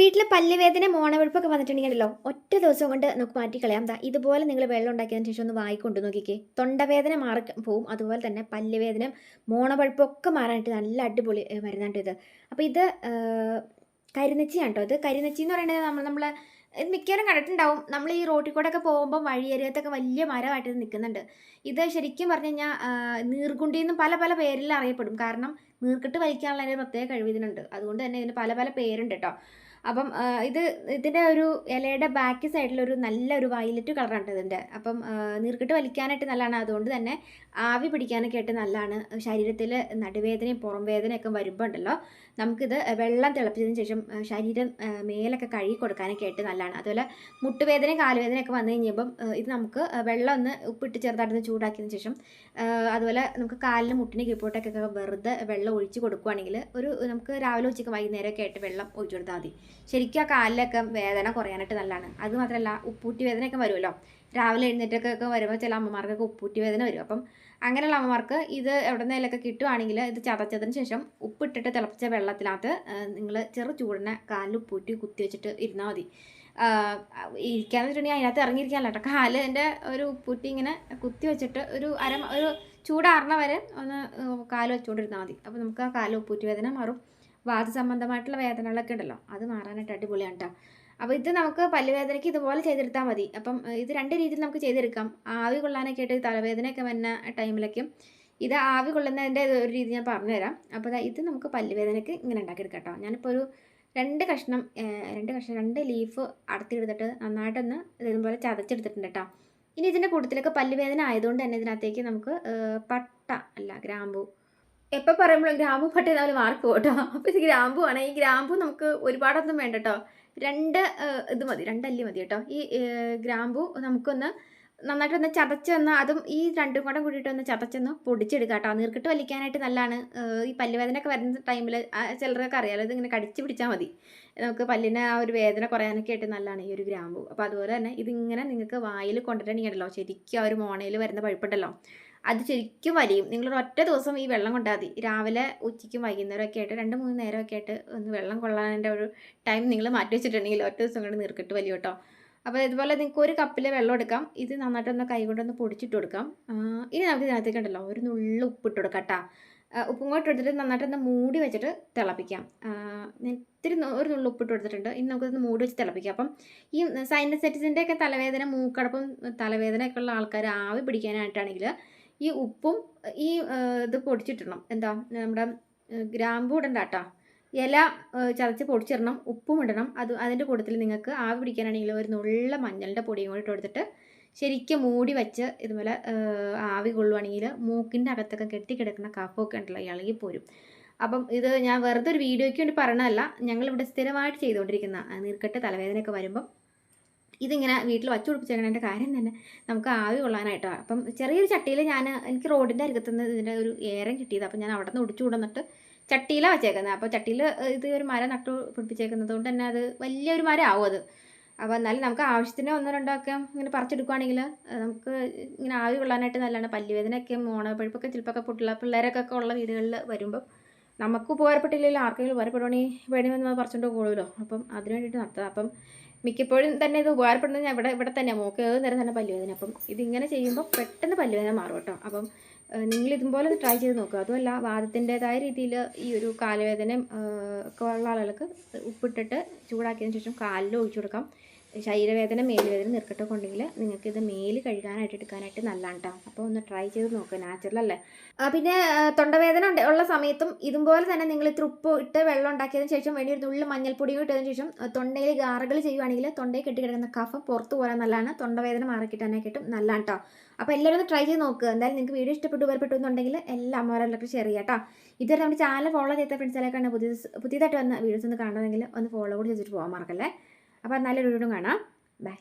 വീട്ടിൽ പല്ലുവേദന മോണവെടുപ്പൊക്കെ വന്നിട്ടുണ്ടെങ്കിലോ ഒറ്റ ദിവസം കൊണ്ട് നമുക്ക് മാറ്റിക്കളയാം. ദാ ഇതുപോലെ നിങ്ങൾ വെള്ളം ഉണ്ടാക്കിയതിന് ശേഷം ഒന്ന് വായിക്കൊണ്ട് നോക്കിക്കേ. തൊണ്ടവേദന മാറി പോവും. അതുപോലെ തന്നെ പല്ലുവേദന മോണവെടുപ്പൊക്കെ മാറാനായിട്ട് നല്ല അടിപൊളി വരുന്നുണ്ട് ഇത്. അപ്പോൾ ഇത് കരിനച്ചിയാണ് കേട്ടോ ഇത്. കരിനച്ചി എന്ന് പറയുന്നത് നമ്മൾ നമ്മൾ ഇത് മിക്കവാറും കണ്ടിട്ടുണ്ടാവും. നമ്മൾ ഈ റോട്ടിൽ കൂടെ ഒക്കെ പോകുമ്പോൾ വഴിയരികത്തൊക്കെ വലിയ മരമായിട്ട് നിൽക്കുന്നുണ്ട്. ഇത് ശരിക്കും പറഞ്ഞു കഴിഞ്ഞാൽ നീർഗുണ്ടി എന്നും പല പല പേരിൽ അറിയപ്പെടും. കാരണം നീർക്കെട്ട് വലിക്കാനുള്ള പ്രത്യേക കഴിവ് ഇതിനുണ്ട്. അതുകൊണ്ട് തന്നെ ഇതിന് പല പല പേരുണ്ട് കേട്ടോ അപ്പം ഇത് ഇതിന്റെ ഒരു ഇലയുടെ ബാക്ക് സൈഡിലൊരു ഒരു നല്ല ഒരു വയലറ്റ് കളറാണ് ഇതിന്റെ അപ്പം നീർക്കെട്ട് വലിക്കാനായിട്ട് നല്ലതാണ്. അതുകൊണ്ട് തന്നെ ആവി പിടിക്കാനൊക്കെ ആയിട്ട് നല്ലതാണ്. ശരീരത്തിൽ നടുവേദനയും പുറം വേദനയൊക്കെ വരുമ്പോൾ ഉണ്ടല്ലോ. നമുക്കിത് വെള്ളം തിളപ്പിച്ചതിന് ശേഷം ശരീരം മേലൊക്കെ കഴുകി കൊടുക്കാനൊക്കെ ആയിട്ട് നല്ലതാണ്. അതുപോലെ മുട്ടുവേദനയും കാലുവേദനയൊക്കെ വന്നു കഴിഞ്ഞപ്പം ഇത് നമുക്ക് വെള്ളം ഒന്ന് ഉപ്പിട്ട് ചെറുതായിട്ടൊന്ന് ചൂടാക്കിയതിന് ശേഷം അതുപോലെ നമുക്ക് കാലിന് മുട്ടിന് കീഴ്പോട്ടൊക്കെ വെറുതെ വെള്ളം ഒഴിച്ച് കൊടുക്കുകയാണെങ്കിൽ ഒരു നമുക്ക് രാവിലെ ഉച്ചയ്ക്ക് വൈകുന്നേരമൊക്കെ ആയിട്ട് വെള്ളം ഒഴിച്ചു കൊടുത്താൽ മതി. ശരിക്കും ആ കാലിലൊക്കെ വേദന കുറയാനായിട്ട് നല്ലതാണ്. അത് മാത്രമല്ല ഉപ്പൂറ്റി വേദനയൊക്കെ വരുമല്ലോ. രാവിലെ എഴുന്നേറ്റൊക്കെ വരുമ്പോൾ ചില അമ്മമാർക്കൊക്കെ ഉപ്പൂറ്റി വേദന വരും. അപ്പം അങ്ങനെയുള്ള അമ്മമാർക്ക് ഇത് എവിടെ നിന്നേലൊക്കെ കിട്ടുവാണെങ്കിൽ ഇത് ചതച്ചതിന് ശേഷം ഉപ്പിട്ടിട്ട് തിളപ്പിച്ച വെള്ളത്തിനകത്ത് നിങ്ങൾ ചെറു ചൂടിനെ കാലിൽ ഉപ്പൂറ്റി കുത്തി വെച്ചിട്ട് ഇരുന്നാൽ മതി. ഇരിക്കാന്ന് വെച്ചിട്ടുണ്ടെങ്കിൽ അതിനകത്ത് ഇറങ്ങിയിരിക്കാനല്ല കേട്ടോ. കാൽ എന്റെ ഒരു ഉപ്പൂറ്റി ഇങ്ങനെ കുത്തി വെച്ചിട്ട് ഒരു അര ഒരു ചൂടാറണ വരെ ഒന്ന് കാൽ വെച്ചുകൊണ്ടിരുന്നാൽ മതി. അപ്പോൾ നമുക്ക് ആ കാൽ ഉപ്പൂറ്റി വേദന മാറും. വാദ സംബന്ധമായിട്ടുള്ള വേദനകളൊക്കെ ഉണ്ടല്ലോ. അത് മാറാനായിട്ട് അടിപൊളിയാണ് കേട്ടോ അപ്പോൾ ഇത് നമുക്ക് പല്ലുവേദനയ്ക്ക് ഇതുപോലെ ചെയ്തെടുത്താൽ മതി. അപ്പം ഇത് രണ്ട് രീതിയിൽ നമുക്ക് ചെയ്തെടുക്കാം. ആവി കൊള്ളാനൊക്കെ ആയിട്ട് തലവേദനയൊക്കെ വരുന്ന ടൈമിലൊക്കെ ഇത് ആവി കൊള്ളുന്നതിന്റെ ഒരു രീതി ഞാൻ പറഞ്ഞുതരാം. അപ്പോൾ ഇത് നമുക്ക് പല്ലുവേദനയ്ക്ക് ഇങ്ങനെ ഉണ്ടാക്കിയെടുക്കാം കേട്ടോ. ഞാനിപ്പോൾ ഒരു രണ്ട് കഷ്ണം രണ്ട് കഷ്ണം രണ്ട് ലീഫ് അടത്തിയെടുത്തിട്ട് നന്നായിട്ടൊന്ന് ഇതുപോലെ ചതച്ചെടുത്തിട്ടുണ്ട് കേട്ടോ. ഇനി ഇതിന്റെ കൂട്ടത്തിലൊക്കെ പല്ലുവേദന ആയതുകൊണ്ട് തന്നെ ഇതിനകത്തേക്ക് നമുക്ക് പട്ട അല്ല ഗ്രാമ്പു. എപ്പോൾ പറയുമ്പോഴും ഗ്രാമ്പു പട്ട ഇതായാലും മാർക്ക് കേട്ടോ. അപ്പോൾ ഇത് ഗ്രാമ്പു ആണ് ഈ ഗ്രാമ്പു നമുക്ക് ഒരുപാടൊന്നും വേണ്ട കേട്ടോ. രണ്ട് ഇത് മതി രണ്ടല്ലി മതി കേട്ടോ. ഈ ഗ്രാമ്പു നമുക്കൊന്ന് നന്നായിട്ടൊന്ന് ചതച്ചൊന്ന് അതും ഈ രണ്ടും കൂടെ കൂടിയിട്ടൊന്ന് ചതച്ചൊന്ന് പൊടിച്ചെടുക്കുക കേട്ടോ. നീർക്കിട്ട് വലിക്കാനായിട്ട് നല്ലതാണ്. ഈ പല്ലുവേദനയൊക്കെ വരുന്ന ടൈമിൽ ചിലർക്ക് അറിയാലോ ഇതിങ്ങനെ കടിച്ച് പിടിച്ചാൽ മതി. നമുക്ക് പല്ലിന് ആ ഒരു വേദന കുറയാനൊക്കെ ആയിട്ട് നല്ലതാണ് ഈ ഒരു ഗ്രാമ്പു. അപ്പോൾ അതുപോലെ തന്നെ ഇതിങ്ങനെ നിങ്ങൾക്ക് വായിൽ കൊണ്ടിട്ടുണ്ടെങ്കിലോ ശരിക്കും ആ ഒരു മോണയിൽ വരുന്ന പഴുപ്പുണ്ടല്ലോ. അത് ശരിക്കും വലിയും. നിങ്ങൾ ഒറ്റ ദിവസം ഈ വെള്ളം കൊണ്ടാൽ മതി. രാവിലെ ഉച്ചയ്ക്കും വൈകുന്നേരം ഒക്കെ ആയിട്ട് രണ്ട് മൂന്ന് നേരമൊക്കെ ആയിട്ട് ഒന്ന് വെള്ളം കൊള്ളാന്റെ ഒരു ടൈം നിങ്ങൾ മാറ്റി വെച്ചിട്ടുണ്ടെങ്കിൽ ഒറ്റ ദിവസം കൊണ്ട് നിർക്കിട്ട് വലിയ കേട്ടോ. അപ്പോൾ ഇതുപോലെ നിങ്ങൾക്ക് ഒരു കപ്പിൽ വെള്ളം എടുക്കാം. ഇത് നന്നായിട്ടൊന്ന് കൈ കൊണ്ടൊന്ന് പൊടിച്ചിട്ട് കൊടുക്കാം. ഇനി നമുക്ക് ഇതിനകത്തേക്ക് ഉണ്ടല്ലോ ഒരു നുള്ളു ഉപ്പിട്ട് കൊടുക്കാം കേട്ടോ. ഉപ്പും കൂടെ എടുത്തിട്ട് നന്നായിട്ടൊന്ന് മൂടി വെച്ചിട്ട് തിളപ്പിക്കാം. ഇത്തിരി ഒരു നുള്ളു ഉപ്പിട്ട് കൊടുത്തിട്ടുണ്ട്. ഇനി നമുക്കിതൊന്ന് മൂടി വെച്ച് തിളപ്പിക്കാം. അപ്പം ഈ സൈനസെറ്റിസിന്റെയൊക്കെ തലവേദന മൂക്കടപ്പും തലവേദനയൊക്കെ ഉള്ള ആൾക്കാർ ആവി പിടിക്കാനായിട്ടാണെങ്കിൽ ഈ ഉപ്പും ഈ ഇത് പൊടിച്ചിട്ടിടണം. എന്താ നമ്മുടെ ഗ്രാമ്പൂ ഇടണ്ട കേട്ടോ. ഇല ചതച്ച് പൊടിച്ചിടണം ഉപ്പും ഇടണം. അത് അതിന്റെ കൂട്ടത്തിൽ നിങ്ങൾക്ക് ആവി പിടിക്കാനാണെങ്കിൽ ഒരു നുള്ള മഞ്ഞളിന്റെ പൊടിയും കൂടി ഇട്ട് കൊടുത്തിട്ട് ശരിക്കും മൂടി വെച്ച് ഇതുപോലെ ആവി കൊള്ളുവാണെങ്കിൽ മൂക്കിന്റെ അകത്തൊക്കെ കെട്ടിക്കിടക്കുന്ന കഫമൊക്കെ ഉണ്ടല്ലോ ഇളകി പോരും. അപ്പം ഇത് ഞാൻ വെറുതെ ഒരു വീഡിയോയ്ക്ക് വേണ്ടി പറയണതല്ല ഞങ്ങളിവിടെ സ്ഥിരമായിട്ട് ചെയ്തുകൊണ്ടിരിക്കുന്ന നീർക്കെട്ട് തലവേദനയൊക്കെ വരുമ്പം ഇതിങ്ങനെ വീട്ടിൽ വച്ചു പിടിപ്പിച്ചേക്കണതിന്റെ കാര്യം തന്നെ. നമുക്ക് ആവി കൊള്ളാനായിട്ടാണ് അപ്പം ചെറിയൊരു ചട്ടിയിൽ ഞാൻ എനിക്ക് റോഡിന്റെ അരികത്തുനിന്ന് ഇതിന്റെ ഒരു ഏരം കിട്ടിയത്. അപ്പം ഞാൻ അവിടെ നിന്ന് ഒടിച്ചു കൊണ്ടുവന്നിട്ട് ചട്ടിയിലാണ് വെച്ചേക്കുന്നത് അപ്പോൾ ചട്ടിയിൽ ഇത് ഒരു മരം നട്ടു പിടിപ്പിച്ചേക്കുന്നത് കൊണ്ട് തന്നെ അത് വലിയൊരു മരം ആവും അത്. അപ്പോൾ എന്നാലും നമുക്ക് ആവശ്യത്തിന് ഒന്നോ രണ്ടോ ഒക്കെ ഇങ്ങനെ പറിച്ചെടുക്കുകയാണെങ്കിൽ നമുക്ക് ഇങ്ങനെ ആവി കൊള്ളാനായിട്ട് നല്ലതാണ്. പല്ലുവേദനയൊക്കെ മോണപ്പഴുപ്പൊക്കെ ചിലപ്പോൾ പൊട്ടുള്ള പിള്ളേരൊക്കെ ഉള്ള വീടുകളിൽ വരുമ്പം നമുക്ക് ഉപകാരപ്പെട്ടില്ലെങ്കിൽ ആർക്കെങ്കിലും ഉപകാരപ്പെടുവാണെങ്കിൽ വേണമെന്ന് പറിച്ചുകൊണ്ട് പോകുമല്ലോ അപ്പം അതിന് വേണ്ടിയിട്ട് നടത്തുക അപ്പം മിക്കപ്പോഴും തന്നെ ഇത് ഉപകാരപ്പെടുന്നത് ഞാൻ ഇവിടെ ഇവിടെ തന്നെ. മോക്ക് ഏത് നേരം തന്നെ പല്ലുവേദന. അപ്പം ഇതിങ്ങനെ ചെയ്യുമ്പോൾ പെട്ടെന്ന് പല്ലുവേദന മാറും കേട്ടോ. അപ്പം നിങ്ങൾ ഇതുപോലെ ട്രൈ ചെയ്ത് നോക്കുക. അതുമല്ല വാദത്തിന്റെതായ രീതിയിൽ ഈ ഒരു കാലുവേദനയും ഏഹ്, ഒക്കെ ഉള്ള ആളുകൾക്ക് ഉപ്പിട്ടിട്ട് ചൂടാക്കിയതിന് ശേഷം കാലിൽ ഒഴിച്ചു കൊടുക്കാം. ശരീരവേദന മേലുവേദന നിർക്കട്ടൊക്കെ ഉണ്ടെങ്കിൽ നിങ്ങൾക്ക് ഇത് മേൽ കഴുകാനായിട്ട് എടുക്കാനായിട്ട് നല്ലതാണ് കേട്ടോ അപ്പോൾ ഒന്ന് ട്രൈ ചെയ്ത് നോക്കുക നാച്ചുറൽ അല്ലേ? പിന്നെ തൊണ്ടവേദന ഉണ്ട്. ഉള്ള സമയത്തും ഇതുപോലെ തന്നെ നിങ്ങൾ ഇത്ര ഉപ്പ് ഇട്ട് വെള്ളം ഉണ്ടാക്കിയതിന് ശേഷം വേണ്ടി ഒരു നുള്ളിൽ മഞ്ഞൾപ്പൊടിയും ഇട്ടതിന് ശേഷം തൊണ്ടയിൽ ഗാറുകൾ ചെയ്യുവാണെങ്കിൽ തൊണ്ടയിൽ കെട്ടിക്കിടക്കുന്ന കഫം പുറത്തു പോരാൻ നല്ലതാണ്. തൊണ്ടവേദന മാറിക്കിട്ടാനേ കിട്ടും നല്ലതാണ് കേട്ടോ അപ്പോൾ എല്ലാവരും ഒന്ന് ട്രൈ ചെയ്ത് നോക്കുക എന്തായാലും നിങ്ങൾക്ക് വീഡിയോ ഇഷ്ടപ്പെട്ടു ഉപകാരപ്പെട്ടു എല്ലാ അമ്മമാരെല്ലാം ഷെയർ ചെയ്യാം കേട്ടോ ഇതുവരെ നമ്മുടെ ചാനൽ ഫോളോ ചെയ്ത ഫ്രണ്ട്സിലേക്കാണ് പുതിയ പുതിയതായിട്ട് വന്ന വീഡിയോസ് ഒന്ന് കാണണമെങ്കിൽ ഒന്ന് ഫോളോ കൂടി ചെയ്തിട്ട് പോകാൻ മറക്കല്ലേ? അപ്പോൾ നല്ലൊരു വീഡിയോ കാണാം. ബൈ